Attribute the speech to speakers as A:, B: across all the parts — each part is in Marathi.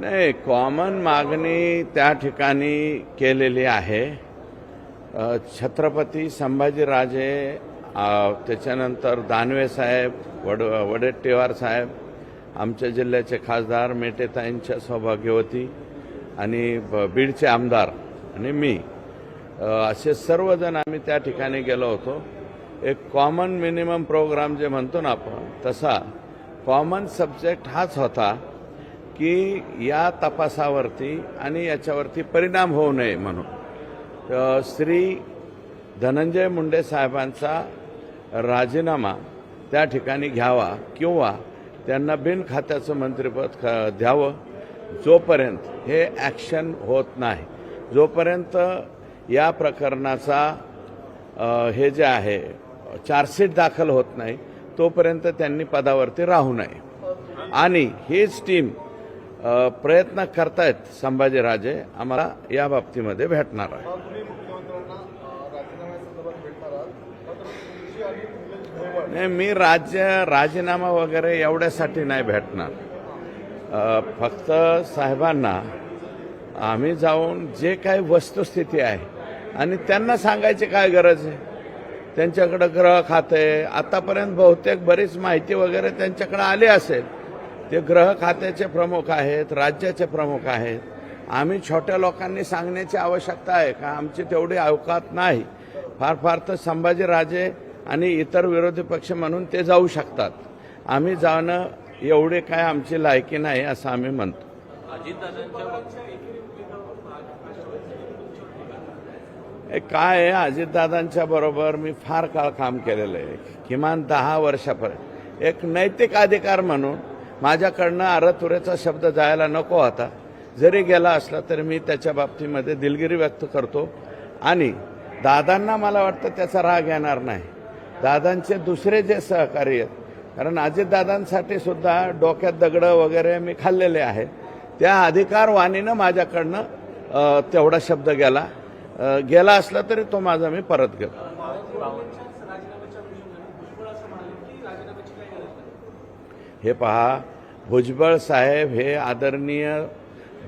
A: नाही कॉमन मागणी त्या ठिकाणी केलेली आहे. छत्रपती संभाजीराजे त्याच्यानंतर दानवे साहेब वड वडेट्टीवार साहेब आमच्या जिल्ह्याचे खासदार मेटेताईंच्या सौभाग्यवती आणि ब- बीडचे आमदार आणि मी. असे सर्वजण आम्ही त्या ठिकाणी गेलो होतो. एक कॉमन मिनिमम प्रोग्राम जे म्हणतो ना आपण तसा कॉमन सब्जेक्ट हाच होता. की या तपासावरती आणि याच्यावरती परिणाम होऊ नये म्हणून. श्री धनंजय मुंडे साहेबांचा राजीनामा त्या ठिकाणी घ्यावा किंवा त्यांना बिन खात्याचं मंत्रिपद ख- द्यावं जोपर्यंत हे ॲक्शन होत नाही. जोपर्यंत या प्रकरणाचा हे जे आहे चार्जशीट दाखल होत नाही तोपर्यंत त्यांनी पदावरती राहू नये. आणि हीच टीम प्रयत्न करतायत संभाजीराजे. आम्हाला या बाबतीमध्ये भेटणार आहे. नाही मी राज्य राजीनामा वगैरे एवढ्यासाठी नाही भेटणार. फक्त साहेबांना आम्ही जाऊन जे काही वस्तुस्थिती आहे आणि त्यांना सांगायची काय गरज आहे? त्यांच्याकडे ग्रह खाते. आतापर्यंत बहुतेक बरीच माहिती वगैरे त्यांच्याकडे आली असेल. ते ग्रह खात्याचे प्रमुख आहेत राज्याचे प्रमुख आहेत. आम्ही छोट्या लोकांनी सांगण्याची आवश्यकता आहे का आमची तेवढी अवकात नाही. फार फार तर संभाजीराजे आणि इतर विरोधी पक्ष म्हणून ते जाऊ शकतात. आम्ही जाणं एवढे काय आमची लायकी नाही असं आम्ही म्हणतो. काय आहे अजितदादांच्या बरोबर मी फार काळ काम केलेलं आहे. किमान दहा वर्षापर्यंत. एक नैतिक अधिकार म्हणून माझ्याकडनं अरतुरेचा शब्द जायला नको होता जरी गेला असला तरी मी त्याच्या बाबतीमध्ये दिलगिरी व्यक्त करतो. आणि दादांना मला वाटतं त्याचा राग येणार नाही. दादांचे दुसरे जे सहकारी आहेत कारण अजितदादांसाठी सुद्धा डोक्यात दगडं वगैरे मी खाल्लेले आहेत. त्या अधिकारवाणीनं माझ्याकडनं तेवढा शब्द गेला. गेला असला तरी तो माझा मी परत घेतो. हे पहा भुजबळ साहेब हे आदरणीय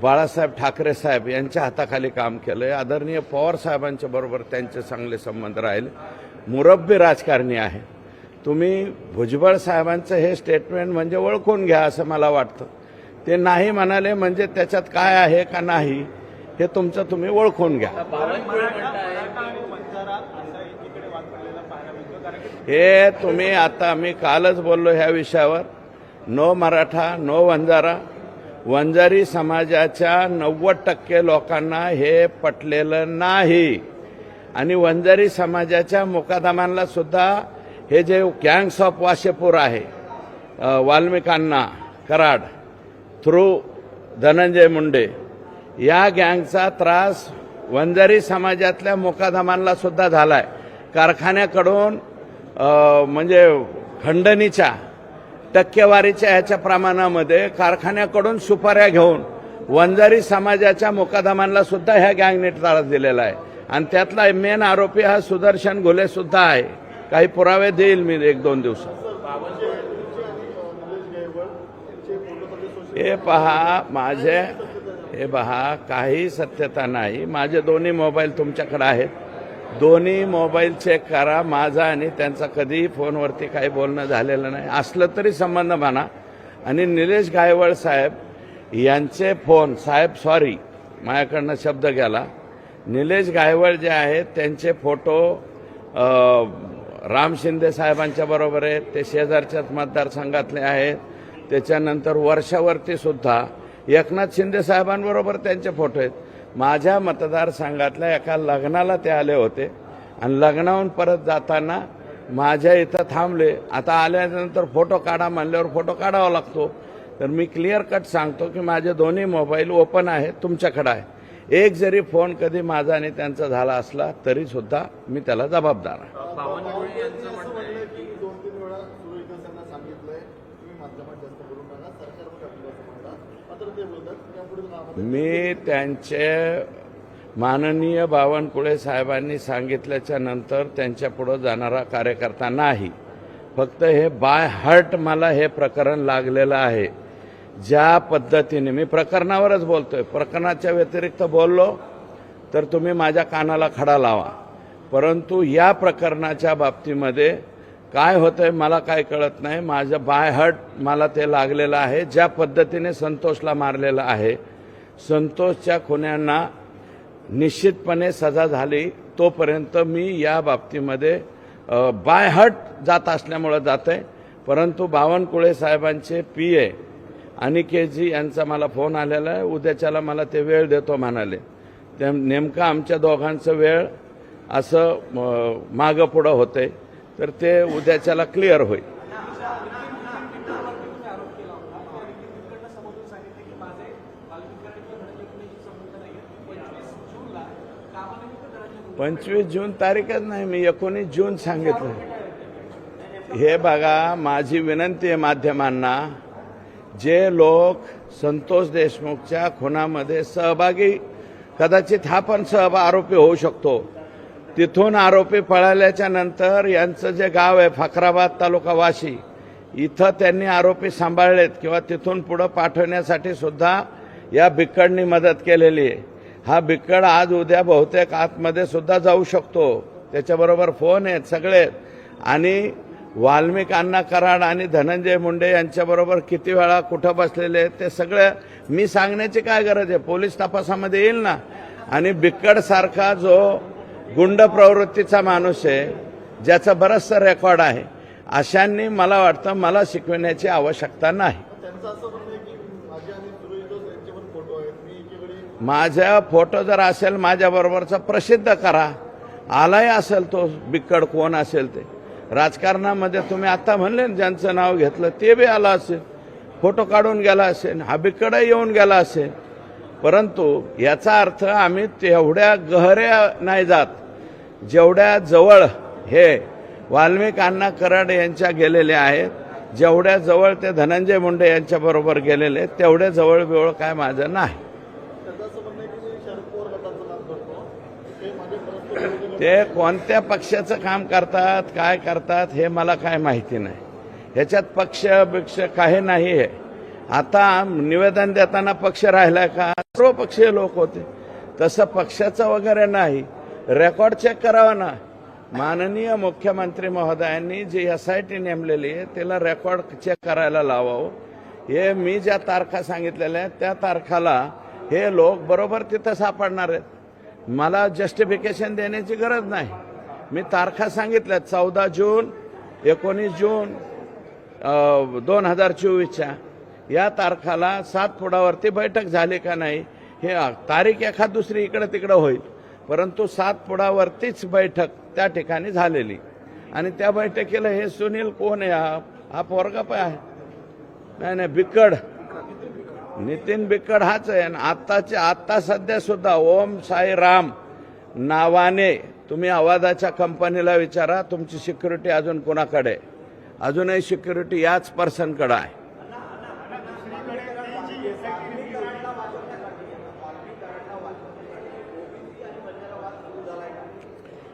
A: बाळासाहेब ठाकरे साहेब यांच्या हाताखाली काम केलं आहे आदरणीय पवार साहेबांच्या बरोबर त्यांचे चांगले संबंध राहिले. मुरब्बी राजकारणी आहे. तुम्ही भुजबळ साहेबांचं हे स्टेटमेंट म्हणजे ओळखून घ्या असं मला वाटतं. ते नाही म्हणाले म्हणजे त्याच्यात काय आहे का नाही हे तुमचं तुम्ही ओळखून घ्या. हे तुम्ही आता मी कालच बोललो ह्या विषयावर. No Maratha no Vanjara. Vanjari समाजाच्या नव्वद टक्के लोकांना हे पटलेलं नाही. आणि वंजारी समाजाच्या मुकादमांना सुद्धा हे जे गँग्स ऑफ वाशेपूर आहे वाल्मिकांना कराड थ्रू धनंजय मुंडे या गँगचा त्रास वंजारी समाजातल्या मुकादमांना सुद्धा झालाय. कारखान्याकडून म्हणजे खंडणीच्या टक्केवारीच्या ह्याच्या प्रमाणामध्ये कारखान्याकडून सुपाऱ्या घेऊन वंजारी समाजाच्या मुकादमांना सुद्धा ह्या गँगने त्रास दिलेला आहे. आणि त्यातला मेन आरोपी हा सुदर्शन घुले सुद्धा आहे. काही पुरावे देईल मी एक दोन दिवसात. हे पहा माझे हे पहा काही सत्यता नाही. माझे दोन्ही मोबाईल तुमच्याकडे आहेत. दोन्ही मोबाईल चेक करा माझा आणि त्यांचा कधीही फोनवरती काही बोलणं झालेलं नाही. असलं तरी संबंध म्हणा. आणि निलेश गायवळ साहेब यांचे फोन साहेब सॉरी माझ्याकडनं शब्द गेला. निलेश गायवळ जे आहेत त्यांचे फोटो राम शिंदे साहेबांच्या बरोबर आहेत. ते शेजारच्याच मतदारसंघातले आहेत. त्याच्यानंतर वर्षावरती सुद्धा एकनाथ शिंदे साहेबांबरोबर त्यांचे फोटो आहेत. माझ्या मतदारसंघातल्या एका लग्नाला ते आले होते. आणि लग्नाहून परत जाताना माझ्या इथं थांबले. आता आल्यानंतर फोटो काढा म्हणल्यावर फोटो काढावा लागतो. तर मी क्लिअर कट सांगतो की माझे दोन्ही मोबाईल ओपन आहेत तुमच्याकडं आहे. एक जरी फोन कधी माझा आणि त्यांचा झाला असला तरी सुद्धा मी त्याला जबाबदार आहे
B: बावनकुळे यांचं म्हणणं आहे की दोन तीन वेळा सुरेश यांना सांगितलंय तुम्ही माध्यमात जास्त बोलू नका सरकारमध्ये आपलं असं म्हणतात मात्र ते बोलतात यापुढे कामामध्ये
A: मी त्यांचे माननीय बावनकुळे साहेबांनी सांगितल्याच्या नंतर त्यांच्या पुढं जाणारा कार्यकर्ता नाही. फक्त हे बाय हर्ट मला हे प्रकरण लागलेलं आहे. ज्या पद्धतीने मी प्रकरणावरच बोलतोय. प्रकरणाच्या व्यतिरिक्त बोललो तर तुम्ही माझ्या कानाला खडा लावा. परंतु या प्रकरणाच्या बाबतीमध्ये काय होतंय मला काय कळत नाही. माझं बाय हर्ट मला ते लागलेलं आहे. ज्या पद्धतीने संतोषला मारलेलं आहे संतोषच्या खुन्यांना निश्चितपणे सजा झाली. तोपर्यंत मी या बाबतीमध्ये बायहट बाय हर्ट जात असल्यामुळं जात आहे परंतु बावनकुळे साहेबांचे पी ए अनिकेतजी यांचा मला फोन आलेला आहे. उद्याच्याला मला ते वेळ देतो म्हणाले. ते नेमकं आमच्या दोघांचं वेळ असं मागं पुढं होतंय. तर ते उद्याच्याला क्लिअर होईल. पंचवीस जून तारीखच नाही मी एकोणीस जून सांगितलं. हे बघा माझी विनंती आहे माध्यमांना जे लोक संतोष देशमुखच्या खुनामध्ये सहभागी कदाचित हा पण सहभाग आरोपी होऊ शकतो. तिथून आरोपी पळाल्याच्या नंतर यांचं जे गाव आहे फखराबाद तालुका वाशी इथं त्यांनी आरोपी सांभाळलेत किंवा तिथून पुढं पाठवण्यासाठी सुद्धा या बिक्कडनी मदत केलेली आहे. हा बिक्कड आज उद्या बहुतेक आतमध्ये सुद्धा जाऊ शकतो. त्याच्याबरोबर फोन आहेत सगळे आहेत. आणि वाल्मिक अण्णा कराड आणि धनंजय मुंडे यांच्याबरोबर किती वेळा कुठं बसलेले आहेत ते सगळं मी सांगण्याची काय गरज आहे? पोलीस तपासामध्ये येईल ना? आणि बिक्कडसारखा जो गुंड प्रवृत्तीचा माणूस आहे ज्याचं बरंचसं रेकॉर्ड आहे. अशांनी मला वाटतं मला शिकविण्याची आवश्यकता नाही.
B: माझ्या फोटो
A: माझा फोटो जर असेल माझ्याबरोबरचा प्रसिद्ध करा. आलाही असेल तो बिक्कड कोण असेल ते. राजकारणामध्ये तुम्ही आता म्हणले ना ज्यांचं नाव घेतलं ते बी आलं असेल. फोटो काढून गेला असेल हा बिक्कडही येऊन गेला असेल. परंतु याचा अर्थ आम्ही तेवढ्या गहऱ्या नाही जात. जेवढ्या जवळ हे वाल्मिक अण्णा कराड यांच्या गेलेले आहेत जेवढ्या जवळ ते धनंजय मुंडे यांच्याबरोबर गेलेले तेवढ्या जवळ बिवळ काय माझं नाही.
B: ते
A: कोणत्या पक्षाचं काम करतात काय करतात हे मला काय माहिती नाही. ह्याच्यात पक्ष बिक्ष काही नाही आहे आता निवेदन देताना पक्ष राहिला का? सर्व पक्षीय लोक होते. तसं पक्षाचं वगैरे नाही. रेकॉर्ड चेक करावा ना. माननीय मुख्यमंत्री महोदयांनी जी एस आय टी नेमलेली आहे त्याला रेकॉर्ड चेक करायला लावावं. हे मी ज्या तारखा सांगितलेल्या आहेत त्या तारखाला हे लोक बरोबर तिथं सापडणार आहेत. मला जस्टिफिकेशन देण्याची गरज नाही. मी तारखा सांगितल्या चौदा जून एकोणीस जून दोन हजार चोवीसच्या. या तारखाला सात फुटावरती बैठक झाली का नाही हे तारीख एखाद दुसरी इकडं तिकडं होईल. परंतु सातपुडावरतीच बैठक त्या ठिकाणी झालेली. आणि त्या बैठकीला हे सुनील कोण आहे? हा हा पोरगा पण आहे. नाही नाही बिक्कड नितीन बिक्कड हाच आहे. आणि आत्ताचे आत्ता सध्या सुद्धा ओम साई राम नावाने तुम्ही आवाजाच्या कंपनीला विचारा तुमची सिक्युरिटी अजून कोणाकडे? अजूनही सिक्युरिटी याच पर्सनकडे आहे.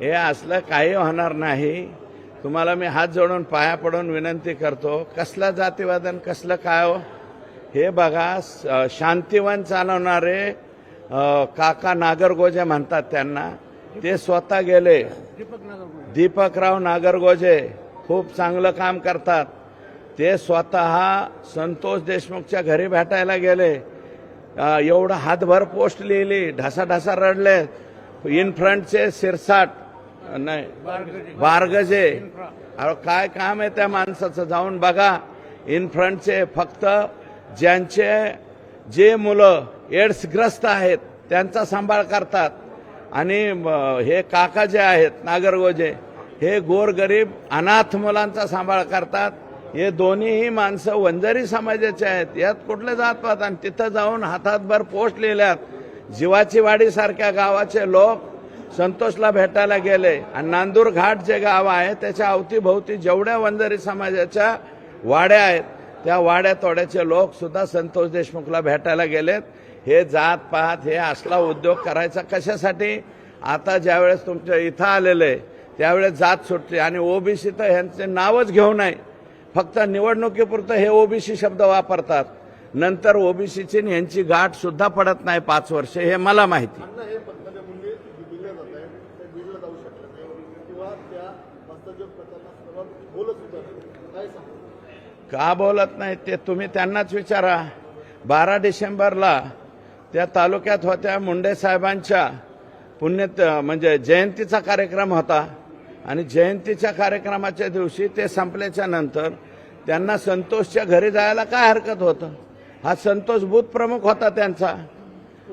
A: हे असलं काही होणार नाही. तुम्हाला मी हात जोडून पाया पडून विनंती करतो कसलं जातीवादन कसलं काय हो? हे बघा शांतीवन चालवणारे काका नागरगोजे म्हणतात त्यांना. ते स्वतः गेले. दीपकराव नागरगोजे खूप चांगलं काम करतात. ते स्वतः संतोष देशमुखच्या घरी भेटायला गेले. एवढं हातभर पोस्ट लिहिली ढासाढासा रडले. इन फ्रंटचे सिरसाट नाही. बारगजे. अहो काय काम आहे त्या माणसाचं? जाऊन बघा. इन फ्रंटचे फक्त ज्यांचे जे मुलं एड्सग्रस्त आहेत त्यांचा सांभाळ करतात. आणि हे काका जे आहेत नागरगोजे हे गोरगरीब अनाथ मुलांचा सांभाळ करतात. हे दोन्हीही माणसं वंजारी समाजाचे आहेत. यात कुठले जात पाहत आणि तिथं जाऊन हातातभर पोस्ट लिहिल्यात. जीवाची वाडी सारख्या गावाचे लोक संतोषला भेटायला गेले. आणि नांदूर घाट जे गाव आहे त्याच्या अवतीभोवती जेवढ्या वंजारी समाजाच्या वाड्या आहेत त्या वाड्या तोड्याचे लोक सुद्धा संतोष देशमुखला भेटायला गेलेत. हे जात पाहत हे असला उद्योग करायचा कशासाठी? आता ज्यावेळेस तुमच्या इथं आलेले त्यावेळेस जात सुटली. आणि ओबीसी तर ह्यांचे नावच घेऊ नये. फक्त निवडणुकीपुरतं हे ओबीसी शब्द वापरतात. नंतर ओबीसीची यांची गाठ सुद्धा पडत नाही पाच वर्ष हे मला माहिती
B: अण्णा हे पंकजा मुंडे दिल्लीला जात आहेत ते बीडला जाऊ शकले नाही किंवा त्या मस्तजोग प्रकरणासंदर्भात बोलत सुद्धा नाही काय सांगू
A: का बोलत नाही ते तुम्ही त्यांनाच विचारा. बारा डिसेंबरला त्या तालुक्यात होत्या मुंडे साहेबांच्या पुण्य म्हणजे जयंतीचा कार्यक्रम होता. आणि जयंतीच्या कार्यक्रमाच्या दिवशी ते संपल्याच्या नंतर त्यांना संतोषच्या घरी जायला काय हरकत होतं? हा संतोष बूथ प्रमुख होता त्यांचा.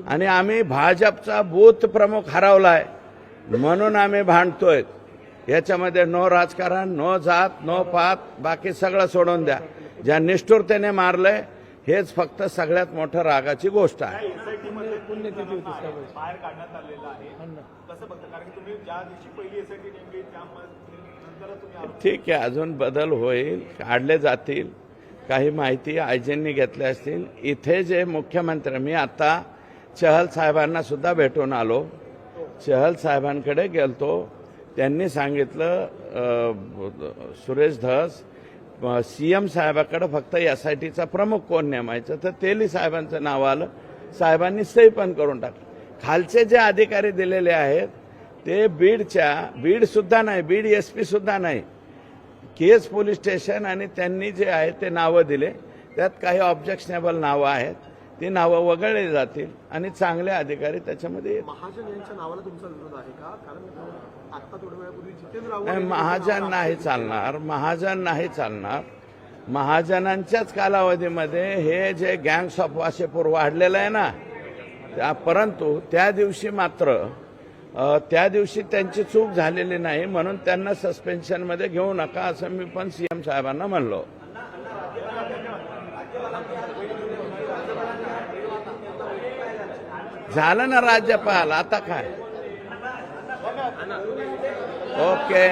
A: आणि आम्ही भाजपचा बूथ प्रमुख हरवलाय. म्हणून आम्ही भांडतोय. याच्यामध्ये नो राजकारण नो जात नो पात बाकी सगळं सोडून द्या. ज्या निष्ठुरतेने मारलंय हेच फक्त सगळ्यात मोठं रागाची गोष्ट आहे. ठीक आहे अजून बदल होईल काढले जातील. काही माहिती आयजींनी घेतल्या असतील. इथे जे मुख्यमंत्री मी आता चहल साहेबांना सुद्धा भेटून आलो. चहल साहेबांकडे गेलतो. त्यांनी सांगितलं सुरेश धस सी एम साहेबाकडे फक्त एस आय टीचा प्रमुख कोण नेमायचं तर तेली साहेबांचं नाव आलं. साहेबांनी सही पण करून टाकलं. खालचे जे अधिकारी दिलेले आहेत ते बीडच्या बीड सुद्धा नाही बीड एस पी सुद्धा नाही. केस पोलीस स्टेशन आणि त्यांनी जे आहे ते नावं दिले. त्यात काही ऑब्जेक्शनेबल नावं आहेत. ती नावं वगळली जातील आणि चांगले अधिकारी त्याच्यामध्ये
B: महाजन यांच्या नावाला तुमचा विरोध आहे का? कारण आता थोड्या वेळापूर्वी जितेंद्र आव्हाड
A: नाही
B: यांनी
A: महाजन नाही चालणार महाजन नाही चालणार. महाजनांच्याच कालावधीमध्ये हे जे गँग्स ऑफ वाशेपूर वाढलेलं आहे ना त्या परंतु त्या दिवशी मात्र त्या दिवशी त्यांची चूक झालेली नाही म्हणून त्यांना सस्पेन्शनमध्ये घेऊ नका असं मी पण सीएम साहेबांना म्हणलो. झालं ना राज्यपाल आता काय? ओके.